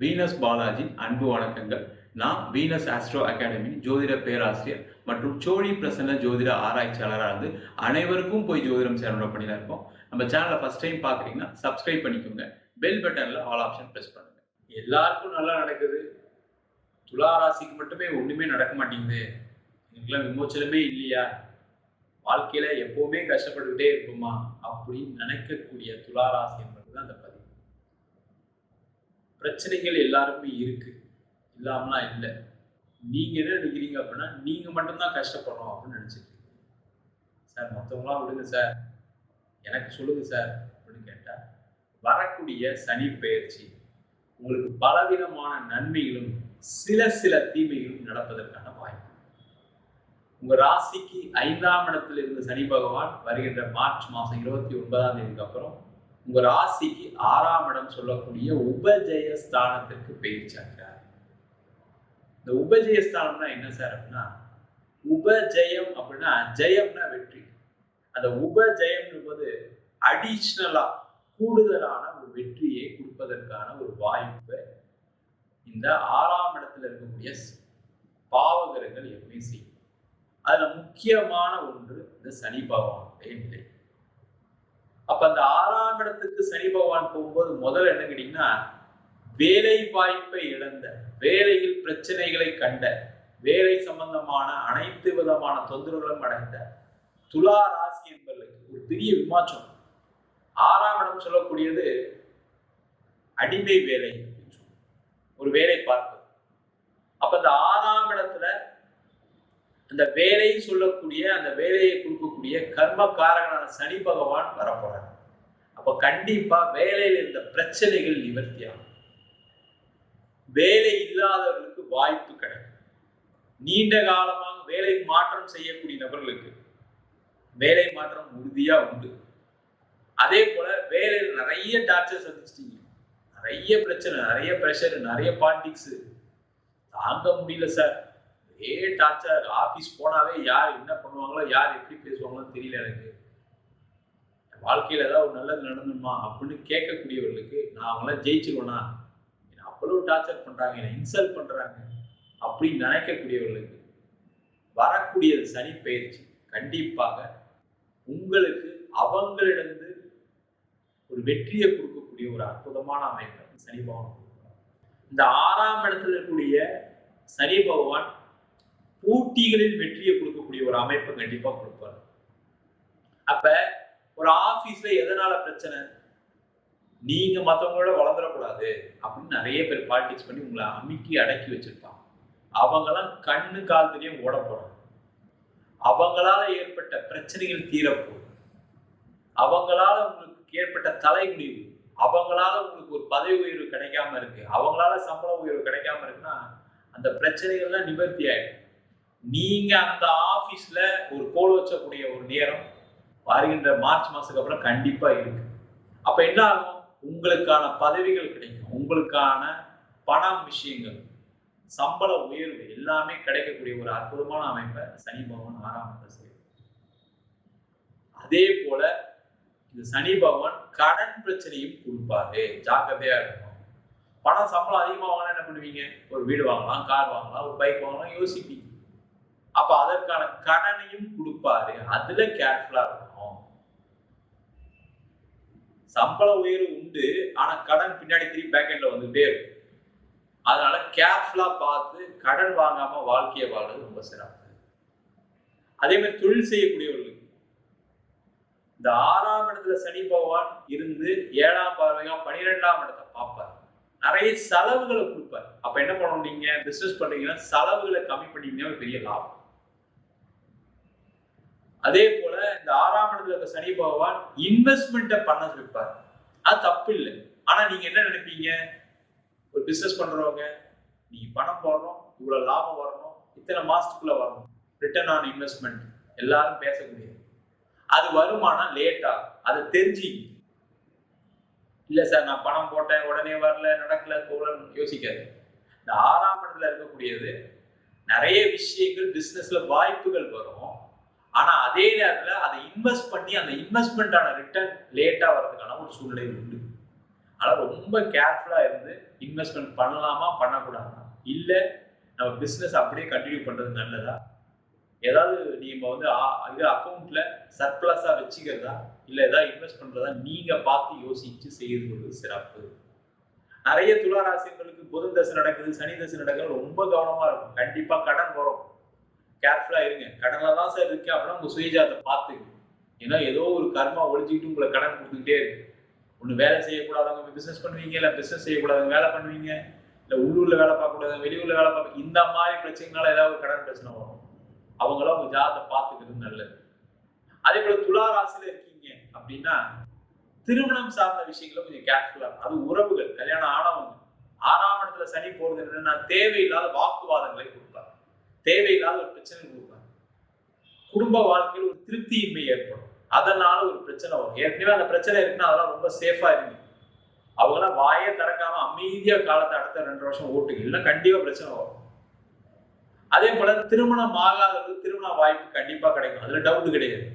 Venus Balaji அன்பு வணக்கங்கள். நான் வீனஸ் ஆஸ்ட்ரோ அகாடமி ஜோதிட பேராசிரியர் மற்றும் சோழி பிரசன்ன ஜோதிட ஆராய்ச்சியாளராக இருந்து அனைவருக்கும் போய் ஜோதிடம் சேரணும் பண்ணி தான் இருக்கோம். நம்ம சேனலை ஃபஸ்ட் டைம் பார்க்குறீங்கன்னா சப்ஸ்கிரைப் பண்ணிக்கோங்க. பெல் பட்டனில் ஆல் ஆப்ஷன் ப்ரெஸ் பண்ணுங்க. எல்லாருக்கும் நல்லா நடக்குது. துலா ராசிக்கு மட்டுமே ஒன்றுமே நடக்க மாட்டேங்குது. இதுக்கெல்லாம் விமோச்சனமே இல்லையா? வாழ்க்கையில் எப்போவுமே கஷ்டப்பட்டுக்கிட்டே இருப்போமா? அப்படின்னு நினைக்கக்கூடிய துலா ராசி என்பது தான் அந்த பிரச்சனைகள் எல்லாருக்குமே இருக்கு. இல்லாமலாம் இல்லை. நீங்க என்ன நினைக்கிறீங்க அப்படின்னா நீங்க மட்டும்தான் கஷ்டப்படணும் அப்படின்னு நினைச்சிட்டு சார் மற்றவங்களாம் விடுங்க சார். எனக்கு சொல்லுங்க சார் அப்படின்னு கேட்டா வரக்கூடிய சனி பயிற்சி உங்களுக்கு பலவிதமான நன்மைகளும் சில சில தீமைகளும் நடப்பதற்கான வாய்ப்பு. உங்க ராசிக்கு ஐந்தாம் இடத்தில் இருந்த சனி பகவான் வருகின்ற மார்ச் மாசம் இருபத்தி ஒன்பதாம் தேதிக்கு அப்புறம் உங்க ராசிக்கு ஆறாம் இடம் சொல்லக்கூடிய உபஜய ஸ்தானத்திற்கு பயிற்சியாகிறார் இந்த உபஜய ஸ்தானம்னா என்ன சார் அப்படின்னா உபஜயம் அப்படின்னா ஜெயம்னா வெற்றி. அந்த உபஜயம் போது அடிஷ்னலா கூடுதலான ஒரு வெற்றியை கொடுப்பதற்கான ஒரு வாய்ப்பை இந்த ஆறாம் இடத்துல இருக்கக்கூடிய பாவகரங்கள் எப்பவுமே செய்யும். அதுல முக்கியமான ஒன்று இந்த சனி பகவானுடைய நிலை. அப்ப அந்த ஆறாம் இடத்துக்கு சனி பகவான் போகும்போது முதல்ல என்ன கேட்டீங்கன்னா வேலை வாய்ப்பை இழந்த வேலையில் பிரச்சனைகளை கண்ட வேலை சம்பந்தமான அனைத்து விதமான தொந்தரவுகளும் அடைந்த துலா ராசி என்பவர்களுக்கு ஒரு பெரிய விமாச்சம். ஆறாம் இடம் சொல்லக்கூடியது அடிமை வேலை ஒரு வேலை பார்ப்பது. அப்ப இந்த ஆறாம் இடத்துல அந்த வேலையை சொல்லக்கூடிய அந்த வேலையை கொடுக்கக்கூடிய கர்ம காரகனான சனி பகவான் வரப்போறார். அப்போ கண்டிப்பா வேலையில் இருந்த பிரச்சனைகள் நிவர்த்தியாகும். வேலை இல்லாதவர்களுக்கு வாய்ப்பு கிடைக்கும். நீண்ட காலமாக வேலை மாற்றம் செய்யக்கூடிய நபர்களுக்கு வேலை மாற்றம் உறுதியா உண்டு. அதே போல வேலையில் நிறைய டார்ச்சர் சந்திச்சிட்டீங்க. நிறைய பிரச்சனை நிறைய ப்ரெஷர் நிறைய பாலிடிக்ஸ் தாங்க முடியல சார். ஒரே டார்ச்சர் ஆஃபீஸ் போனாவே யார் என்ன பண்ணுவாங்களோ யார் எப்படி பேசுவாங்களோ தெரியல எனக்கு. வாழ்க்கையில் ஏதாவது ஒரு நல்லது நடந்துமா அப்படின்னு கேட்கக்கூடியவர்களுக்கு நான் அவங்களாம் ஜெயிச்சிருவேனா? என்னை அவ்வளோ டார்ச்சர் பண்ணுறாங்க என்னை இன்சல்ட் பண்ணுறாங்க அப்படின்னு நினைக்கக்கூடியவர்களுக்கு வரக்கூடிய சனி பயிற்சி. கண்டிப்பாக உங்களுக்கு அவங்களிடந்து ஒரு வெற்றியை கொடுக்கக்கூடிய ஒரு அற்புதமான அமைப்பு சனி பகவான் இந்த ஆறாம் இடத்துல இருக்கக்கூடிய சனி பகவான் போட்டிகளில் வெற்றியை கொடுக்கக்கூடிய ஒரு அமைப்பை கண்டிப்பா கொடுப்பார். அப்ப ஒரு ஆபீஸ்ல எதனால பிரச்சனை? நீங்க மத்தவங்களோட வளர்ந்துடக்கூடாது அப்படின்னு நிறைய பேர் பாலிடிக்ஸ் பண்ணி உங்களை அமுக்கி அடக்கி வச்சிருப்பாங்க. அவங்கெல்லாம் கண்ணு காலத்திலையும் ஓட போறாங்க. அவங்களால ஏற்பட்ட பிரச்சனைகள் தீரப்போகுது. அவங்களால உங்களுக்கு ஏற்பட்ட தலைமுடிவு அவங்களால உங்களுக்கு ஒரு பதவி உயர்வு கிடைக்காம இருக்கு அவங்களால சம்பள உயர்வு கிடைக்காம இருக்குன்னா அந்த பிரச்சனைகள்லாம் நிவர்த்தி ஆயிடும். நீங்க அந்த ஆபீஸ்ல ஒரு கோல் வச்சக்கூடிய ஒரு நேரம் வருகின்ற மார்ச் மாசத்துக்கு அப்புறம் கண்டிப்பா இருக்கு. அப்ப என்ன ஆகும்? உங்களுக்கான பதவிகள் கிடைக்கும். உங்களுக்கான பணம் விஷயங்கள் சம்பள உயர்வு எல்லாமே கிடைக்கக்கூடிய ஒரு அற்புதமான அமைப்பை சனி பகவான் ஆறாம் இடத்துல செய்யும் அதே போல இந்த சனி பகவான் கடன் பிரச்சனையும் கொடுப்பாரு. ஜாக்கிரதையா இருக்கும் பணம் சம்பளம் அதிகமாக வாங்கினா என்ன பண்ணுவீங்க? ஒரு வீடு வாங்கலாம் கார் வாங்கலாம் ஒரு பைக் வாங்கலாம் யோசிப்பீங்க. அப்ப அதற்கான கடனையும் கொடுப்பாரு. அதுல கேர்ஃபுல்லா இருக்கணும். சம்பள உயர்வு உண்டு. ஆனா கடன் பின்னாடி திரும்பி பேக்கெட்ல வந்துட்டே இருக்கும். அதனால கேர்ஃபுல்லா பார்த்து கடன் வாங்காம வாழ்க்கையை வாழ்றது ரொம்ப சிறப்பு. அதே மாதிரி தொழில் செய்யக்கூடியவர்களுக்கு. இந்த ஆறாம் இடத்துல சனி பகவான் இருந்து ஏழாம் பார்வையா பனிரெண்டாம் இடத்தை பார்ப்பார். நிறைய செலவுகளை கொடுப்பார். அப்ப என்ன பண்ணணும் நீங்க பிசினஸ் பண்றீங்கன்னா செலவுகளை கம்மி பண்ணீங்கன்னா பெரிய லாபம். அதே போல இந்த ஆறாம் இடத்துல இருக்க சனி பகவான் இன்வெஸ்ட்மெண்ட்டை பண்ண வைப்பார் அது தப்பு இல்லை. ஆனா நீங்க என்ன நினைப்பீங்க? ஒரு பிசினஸ் பண்றவங்க நீங்க பணம் போடுறோம் இவ்வளவு லாபம் வரணும் இத்தனை மாசத்துக்குள்ள வரணும். ரிட்டர்ன் ஆன் இன்வெஸ்ட்மெண்ட் எல்லாரும் பேசக்கூடியது அது வருமானம் லேட்டாக அதை தெரிஞ்சுங்க இல்ல சார் நான் பணம் போட்டேன் உடனே வரல நடக்கல போகலன்னு யோசிக்காது இந்த ஆறாம் இடத்துல இருக்கக்கூடியது நிறைய விஷயங்கள் பிசினஸ்ல வாய்ப்புகள் வரும். ஆனா அதே நேரத்துல அதை இன்வெஸ்ட் பண்ணி அந்த இன்வெஸ்ட்மெண்ட்டான ரிட்டர்ன் லேட்டா வர்றதுக்கான ஒரு சூழ்நிலை உண்டு. ஆனால் ரொம்ப கேர்ஃபுல்லா இருந்து இன்வெஸ்ட்மெண்ட் பண்ணலாமா பண்ணக்கூடாதா? இல்ல நம்ம பிசினஸ் அப்படியே கண்டினியூ பண்றது நல்லதா? ஏதாவது நீங்க வந்து இது அக்கௌண்ட்ல சர்ப்ளஸா வச்சுக்கிறதா? இல்ல ஏதாவது இன்வெஸ்ட் பண்றதா? நீங்க பார்த்து யோசிச்சு செய்து கொள்வது சிறப்பு. நிறைய துளாராசியங்களுக்கு புதன் தசை நடக்குது சனி தசை நடக்குது ரொம்ப கவனமா இருக்கும். கண்டிப்பா கடன் வரும். கேர்ஃபுல்லா இருங்க. கடனில் தான் சார் இருக்கு அப்படின்னா உங்க சுயஜாத்தை பார்த்துங்க. ஏன்னா ஏதோ ஒரு கர்மா ஒழிஞ்சிக்கிட்டு உங்களை கடன் கொடுத்துக்கிட்டே இருக்கு. ஒன்று வேலை செய்யக்கூடாதவங்க பிசினஸ் பண்ணுவீங்க இல்லை பிசினஸ் செய்யக்கூடாதவங்க வேலை பண்ணுவீங்க இல்லை உள்ளூரில் வேலை பார்க்கக்கூடாது வெளியூரில் வேலை பார்க்க இந்த மாதிரி பிரச்சனைனால ஏதாவது ஒரு கடன் பிரச்சனை வரும். அவங்களாம் உங்கள் ஜாதத்தை பார்த்துக்கிறது நல்லது. அதே போல துலா ராசியில் இருக்கீங்க அப்படின்னா திருமணம் சார்ந்த விஷயங்கள கொஞ்சம் கேர்ஃபுல்லாக அது உறவுகள் கல்யாணம் ஆனவங்க. ஆறாம் இடத்துல சனி போறது என்னன்னா தேவையில்லாத வாக்குவாதங்களை கொடுக்கும் தேவையில்லாத ஒரு பிரச்சனை கொடுப்பாங்க. குடும்ப வாழ்க்கையில் ஒரு திருப்தியின்மை ஏற்படும். அதனால ஒரு பிரச்சனை வரும். ஏற்கனவே அந்த பிரச்சனை இருக்குன்னா அதெல்லாம் ரொம்ப சேஃபா இருங்க. அவங்களாம் வாயே திறக்காம அமைதியா காலத்தை அடுத்த ரெண்டு வருஷம் ஓட்டுங்க. இல்லை கண்டிப்பா பிரச்சனை வரும். அதே போல திருமணம் ஆகாதது திருமண வாய்ப்பு கண்டிப்பா கிடைக்கும். அதுல டவுட் கிடையாது.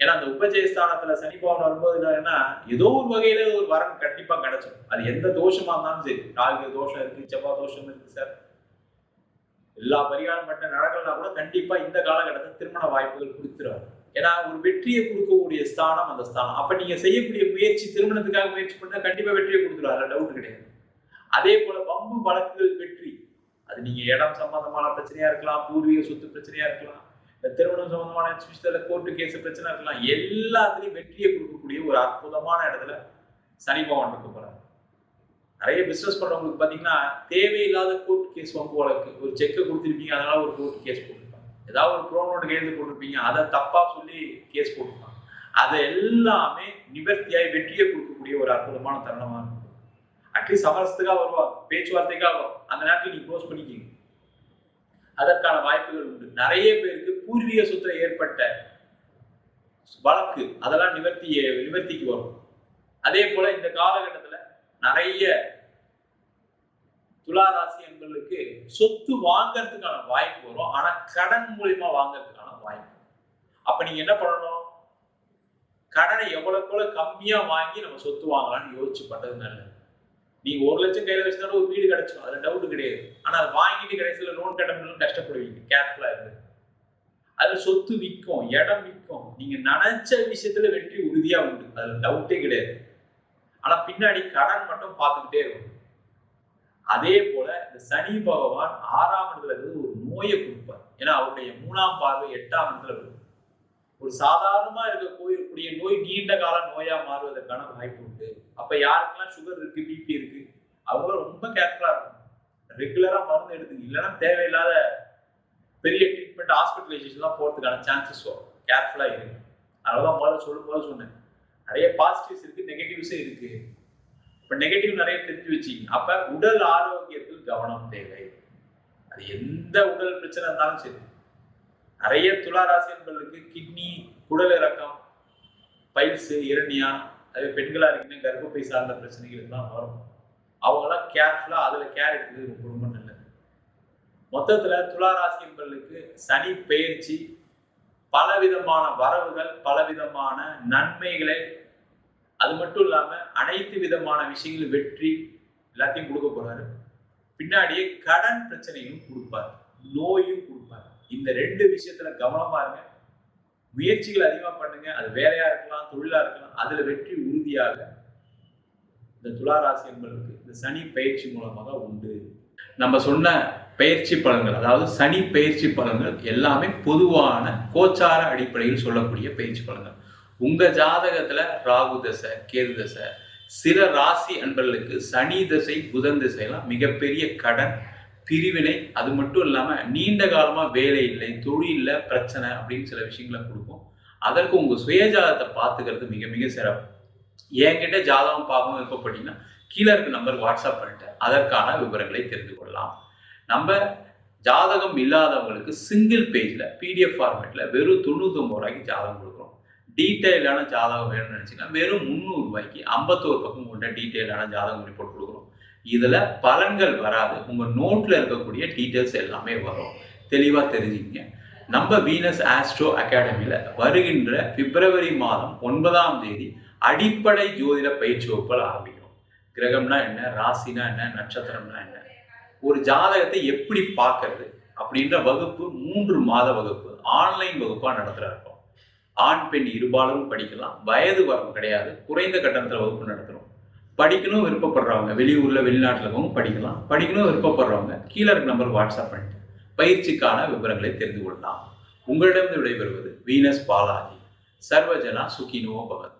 ஏன்னா அந்த உபஜயஸ்தானத்துல சனி பவன் வரும்போது என்னன்னா ஏதோ ஒரு வகையில ஒரு வரன் கண்டிப்பா கிடைச்சிடும் அது எந்த தோஷமா இருந்தாலும் சரி. ராகு தோஷம் இருக்கு செவ்வாய் தோஷம் இருக்கு சார். எல்லா பரிகாரம் மட்டும் நடக்கலனா கூட கண்டிப்பா இந்த காலகட்டத்தில் திருமண வாய்ப்புகள் கொடுத்துருவாரு. ஏன்னா ஒரு வெற்றியை கொடுக்கக்கூடிய ஸ்தானம் அந்த ஸ்தானம். அப்ப நீங்க செய்யக்கூடிய முயற்சி திருமணத்துக்காக முயற்சி பண்ணா கண்டிப்பா வெற்றியை கொடுத்துருவாரு. அதுல டவுட் கிடையாது. அதே போல வம்பு வழக்குகள் வெற்றி. அது நீங்க இடம் சம்பந்தமான பிரச்சனையா இருக்கலாம் பூர்வீக சொத்து பிரச்சனையா இருக்கலாம் இந்த திருமணம் சம்பந்தமான விஷயத்துல கோர்ட்டு கேஸ் பிரச்சனை இருக்கலாம் எல்லாத்துலயும் வெற்றியை கொடுக்கக்கூடிய ஒரு அற்புதமான இடத்துல சனி பகவான் இருக்க போறாரு. நிறைய பிஸ்னஸ் பண்ணுறவங்களுக்கு பார்த்தீங்கன்னா தேவையில்லாத கோர்ட் கேஸ் வம்பு வழக்கு. ஒரு செக்கை கொடுத்துருப்பீங்க அதனால ஒரு கோர்ட் கேஸ் போட்டிருப்பாங்க. ஏதாவது ஒரு ப்ரோனோட் கையெழுத்து போட்டிருப்பீங்க அதை தப்பாக சொல்லி கேஸ் போட்டிருப்பாங்க. அதை எல்லாமே நிவர்த்தியாய் வெற்றியை கொடுக்கக்கூடிய ஒரு அற்புதமான தருணமாக இருக்கும். அட்லீஸ்ட் சமரசத்துக்காக வருவாங்க பேச்சுவார்த்தைக்காக வரும் அந்த நேரத்தில் நீங்க க்ளோஸ் பண்ணிக்கிங்க. அதற்கான வாய்ப்புகள் உண்டு. நிறைய பேருக்கு பூர்வீக சுத்தம் ஏற்பட்ட வழக்கு அதெல்லாம் நிவர்த்தி நிவர்த்திக்கு வரும். அதே போல இந்த காலகட்டத்தில் நிறைய துளாராசி என்பவர்களுக்கு சொத்து வாங்கறதுக்கான வாய்ப்பு வரும். ஆனா கடன் மூலியமா வாங்கறதுக்கான வாய்ப்பு. அப்ப நீங்க என்ன பண்ணணும்? கடனை எவ்வளவுக்கு எவ்வளவு கம்மியா வாங்கி நம்ம சொத்து வாங்கலாம்னு யோசிச்சு பண்றது நல்லது. நீங்க ஒரு லட்சம் கையில வச்சுனாலும் ஒரு வீடு கிடைச்சிடும். அதுல டவுட் கிடையாது. ஆனா அதை வாங்கிட்டு கடைசியில லோன் கட்டணும் கஷ்டப்படுவீங்க. கேர்ஃபுல்லா இருந்து. அதுல சொத்து விற்கும் இடம் விற்கும். நீங்க நினைச்ச விஷயத்துல வெற்றி உறுதியா உண்டு. அதுல டவுட்டே கிடையாது. ஆனா பின்னாடி கடன் மட்டும் பார்த்துக்கிட்டே இருக்கும். அதே போல இந்த சனி பகவான் ஆறாம் இடத்துல இருந்து ஒரு நோயை கொடுப்பார். ஏன்னா அவருடைய மூணாம் பார்வை எட்டாம் இடத்துல இருக்கும். ஒரு சாதாரணமா இருக்கக்கூடிய நோய் நீண்ட கால நோயா மாறுவதற்கான வாய்ப்பு உண்டு. அப்ப யாருக்கெல்லாம் சுகர் இருக்கு பிபி இருக்கு அவங்க ரொம்ப கேர்ஃபுல்லா இருக்கும் ரெகுலரா மருந்து எடுத்துங்க இல்லைன்னா தேவையில்லாத பெரிய ட்ரீட்மெண்ட் ஹாஸ்பிட்டலைசேஷன்லாம் போறதுக்கான சான்சஸ் வரும். கேர்ஃபுல்லா இருக்கு அதனால முதல்ல சொல்லும் போது சொன்னேன். நிறைய பாசிட்டிவ்ஸ் இருக்கு நெகட்டிவ்ஸும் இருக்கு. இப்ப நெகட்டிவ் நிறைய தெரிஞ்சு வச்சிங்க அப்ப உடல் ஆரோக்கியத்தில் கவனம் தேவை. அது எந்த உடல் பிரச்சனை இருந்தாலும் சரி. நிறைய துளாராசி என்பவர்களுக்கு கிட்னி குடல் இறக்கம் பைல்ஸு இரண்டியா அது பெண்களாக இருக்குன்னா கர்ப்பப்பை சார்ந்த பிரச்சனைகள் எல்லாம் வரும். அவங்களாம் கேர்ஃபுல்லாக அதில் கேர் எடுக்கிறது ரொம்ப ரொம்ப நல்லது. மொத்தத்தில் துளாராசி என்பவர்களுக்கு சனி பெயர்ச்சி பலவிதமான வரவுகள் பலவிதமான நன்மைகளை அது மட்டும் இல்லாமல் அனைத்து விதமான விஷயங்களும் வெற்றி எல்லாத்தையும் கொடுக்க போறாரு. பின்னாடியே கடன் பிரச்சனையும் கொடுப்பார். நோயும் கொடுப்பார். இந்த ரெண்டு விஷயத்துல கவனமா இருங்க. முயற்சிகள் அதிகமாக பண்ணுங்க. அது வேலையா இருக்கலாம் தொழிலா இருக்கலாம் அதுல வெற்றி உறுதியாக இந்த துளாராசி என்பதற்கு இந்த சனி பயிற்சி மூலமாக உண்டு. நம்ம சொன்ன பயிற்சி பலன்கள் அதாவது சனி பயிற்சி பலன்கள் எல்லாமே பொதுவான கோச்சார அடிப்படையில் சொல்லக்கூடிய பயிற்சி பலன்கள். உங்க ஜாதகத்துல ராகு தசை கேது தசை சில ராசி அன்பர்களுக்கு சனி தசை புதன் தசைலாம் மிகப்பெரிய கடன் பிரிவினை. அது மட்டும் இல்லாம நீண்ட காலமா வேலை இல்லை தொழிலில் பிரச்சனை அப்படின்னு சில விஷயங்களை கொடுக்கும். அதற்கு உங்க சுயஜாதத்தை பார்த்துக்கிறது மிக மிக சிறப்பு. என்கிட்ட ஜாதகம் பார்க்கணும் அப்படின்னா கீழே இருக்க நம்பர் வாட்ஸ்அப் பண்ணிட்டு அதற்கான விவரங்களை தெரிந்து கொள்ளலாம். நம்ம ஜாதகம் இல்லாதவங்களுக்கு சிங்கிள் பேஜ்ல பிடிஎஃப் ஃபார்மேட்ல வெறும் தொண்ணூத்தொம்பது ரூபாய்க்கு ஜாதகம் கொடுக்குறோம் டீட்டெயிலான ஜாதகம் வேணும்னு நினச்சிங்கன்னா வெறும் முந்நூறு ரூபாய்க்கு ஐம்பத்தோரு பக்கம் கொண்ட டீட்டெயிலான ஜாதகம் ரிப்போர்ட் கொடுக்குறோம் இதில் பலன்கள் வராது. உங்கள் நோட்டில் இருக்கக்கூடிய டீட்டெயில்ஸ் எல்லாமே வரும். தெளிவாக தெரிஞ்சுக்கங்க. நம்ம வீனஸ் ஆஸ்ட்ரோ அகாடமியில் வருகின்ற பிப்ரவரி மாதம் ஒன்பதாம் தேதி அடிப்படை ஜோதிட பயிற்சி வகுப்புகள் ஆரம்பிக்கும் கிரகம்னா என்ன? ராசினா என்ன? நட்சத்திரம்னா என்ன? ஒரு ஜாதகத்தை எப்படி பார்க்கறது அப்படின்ற வகுப்பு மூன்று மாத வகுப்பு. ஆன்லைன் வகுப்பாக நடத்துகிறாரு ஆண் பெண் இருபாலரும் படிக்கலாம். வயது வரம் கிடையாது. குறைந்த கட்டணத்தில் வகுப்பு நடத்துகிறோம் படிக்கணும் விருப்பப்படுறவங்க. வெளியூரில் வெளிநாட்டில் படிக்கலாம். படிக்கணும் விருப்பப்படுறவங்க. கீழே இருக்க நம்பர் வாட்ஸ்அப் பண்ணிட்டு பயிற்சிக்கான விவரங்களை தெரிந்து கொள்ளலாம். உங்களிடம் விடைபெறுவது வீனஸ் பாலாஜி. சர்வஜனா சுகினோ பகத்